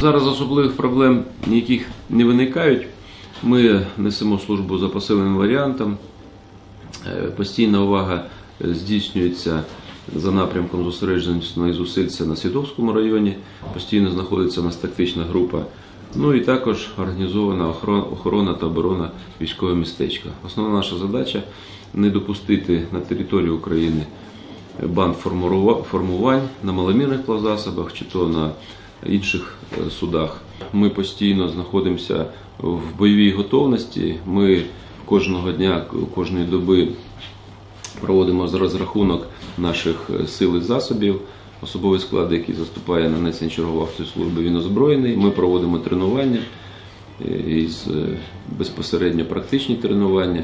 Зараз особливих проблем ніяких не виникають. Ми несемо службу за посиленим варіантом. Е, постійна увага здійснюється за напрямком зосередженості зусиль це на Свідовському районі. Постійно знаходиться нас тактична група. Ну і також організована охорона, та оборона військового містечка. Основна наша задача не допустити на території України банд формувань на маломірних плавзасобах чи то на інших е, судах. Ми постійно знаходимося в бойовій готовності. Ми кожного дня, кожної доби проводимо з- розрахунок наших е, сил і засобів. Особовий склад, який заступає на несення чергової служби, він озброєний. Ми проводимо тренування е, із е, безпосередньо практичні тренування.